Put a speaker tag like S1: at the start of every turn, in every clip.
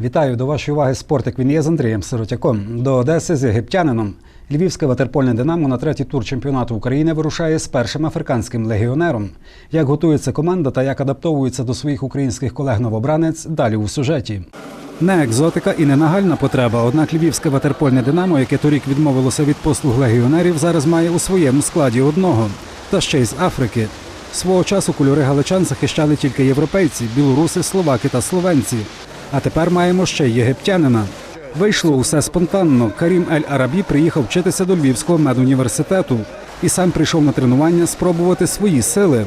S1: Вітаю до вашої уваги спортик. Він є з Андрієм Сиротяком. До Одеси з єгиптянином. Львівське ватерпольне Динамо на третій тур чемпіонату України вирушає з першим африканським легіонером. Як готується команда та як адаптовується до своїх українських колег новобранець, далі у сюжеті. Не екзотика і не нагальна потреба. Однак львівське ватерпольне Динамо, яке торік відмовилося від послуг легіонерів, зараз має у своєму складі одного, та ще й з Африки. Свого часу кольори галичан захищали тільки європейці, білоруси, словаки та словенці. А тепер маємо ще й єгиптянина. Вийшло усе спонтанно. Карім Ель Арабі приїхав вчитися до Львівського медуніверситету і сам прийшов на тренування спробувати свої сили.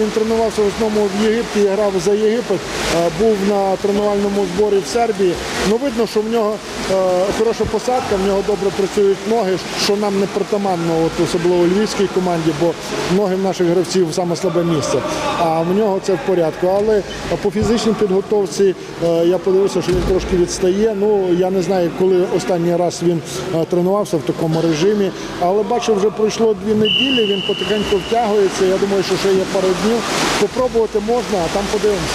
S2: Він тренувався в основному в Єгипті, грав за Єгипет, е, був на тренувальному зборі в Сербії. Ну видно, що в нього е, хороша посадка, в нього добре працюють ноги, що нам не притаманно, от особливо у львівській команді, бо ноги в наших гравців саме слабе місце. А в нього це в порядку. Але по фізичній підготовці е, я подивився, що він трошки відстає. Ну я не знаю, коли останній раз він е, тренувався в такому режимі, але бачу, вже пройшло дві неділі. Він потихеньку втягується. Я думаю, що ще є пару днів. Попробувати можна, а там подивимося.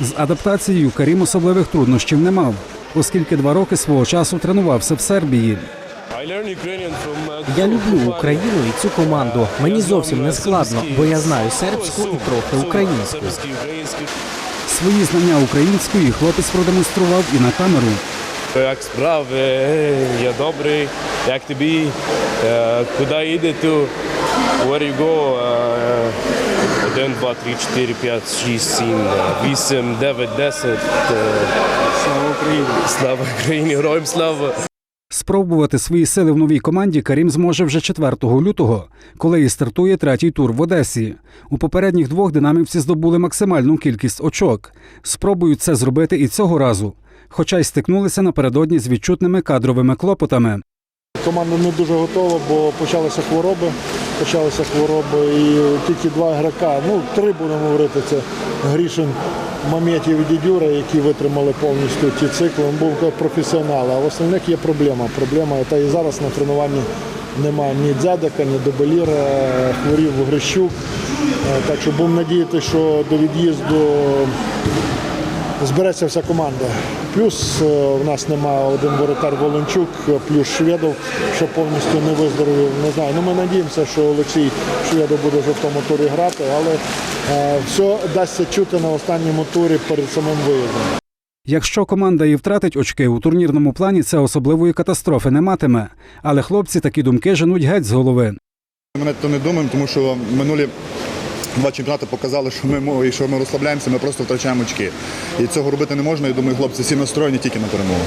S1: З адаптацією Карім особливих труднощів не мав, оскільки два роки свого часу тренувався в Сербії.
S3: Я люблю Україну і цю команду. Мені зовсім не складно, бо я знаю сербську і трохи українську.
S1: Свої знання української хлопець продемонстрував і на камеру.
S4: Як справи, Е, я добрий, як тобі, Е, куди їдете, where you go, Е, один, два, три, чотири, п'ять, шість, сім, е, вісім, дев'ять, десять. Слава Україні! Слава Україні! Героям слава!
S1: Спробувати свої сили в новій команді Карім зможе вже 4 лютого, коли і стартує третій тур в Одесі. У попередніх двох динамівці здобули максимальну кількість очок. Спробують це зробити і цього разу, хоча й стикнулися напередодні з відчутними кадровими клопотами.
S2: Команда не дуже готова, бо почалися хвороби. Почалися хвороби і тільки два гравця, ну три будемо говорити, це Грішин, Маметів і Дідюра, які витримали повністю ті цикли. Він був професіонал, а в остальних є проблема. Проблема, та і зараз на тренуванні немає ні Дзядика, ні Добеліра, хворів Грищук. Е, Так що будемо надіяти, що до від'їзду збереться вся команда. Плюс е, в нас немає один воротар Волончук, плюс Шведов, що повністю не виздоровів. Не знаю. Ну ми надіємося, що Олексій Шведов буде вже в тому турі грати, але е, все дасться чути на останньому турі перед самим виїздом.
S1: Якщо команда і втратить очки у турнірному плані, це особливої катастрофи не матиме. Але хлопці такі думки женуть геть з голови.
S5: Ми на то не думаємо, тому що минулі два чемпіонати показали, що ми що ми розслабляємося, ми просто втрачаємо очки. І цього робити не можна. І думаю, хлопці всі настроєні тільки на перемогу.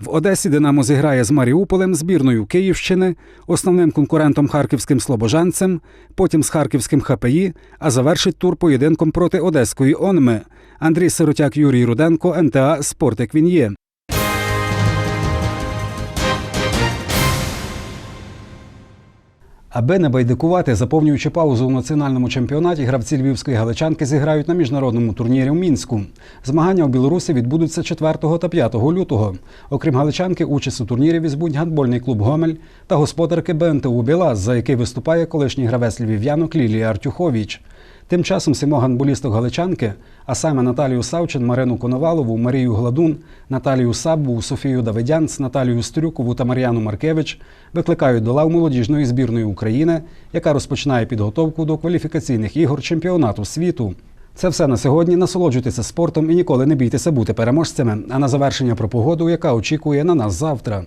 S1: В Одесі Динамо зіграє з Маріуполем, збірною Київщини, основним конкурентом харківським слобожанцем, потім з харківським ХПІ, а завершить тур поєдинком проти одеської Онми. Андрій Сиротяк, Юрій Руденко, НТА Спортик він. Аби не байдикувати, заповнюючи паузу у національному чемпіонаті, гравці львівської галичанки зіграють на міжнародному турнірі в Мінську. Змагання у Білорусі відбудуться 4 та 5 лютого. Окрім галичанки, участь у турнірі візьмуть гандбольний клуб Гомель та господарки БНТУ Білаз, за який виступає колишній гравець львів'янок Лілія Артюховіч. Тим часом сімо гандболісток галичанки, а саме Наталію Савчин, Марину Коновалову, Марію Гладун, Наталію Саббу, Софію Давидянц, Наталію Стрюкову та Мар'яну Маркевич викликають до лав молодіжної збірної України, яка розпочинає підготовку до кваліфікаційних ігор чемпіонату світу. Це все на сьогодні. Насолоджуйтеся спортом і ніколи не бійтеся бути переможцями. А на завершення про погоду, яка очікує на нас завтра.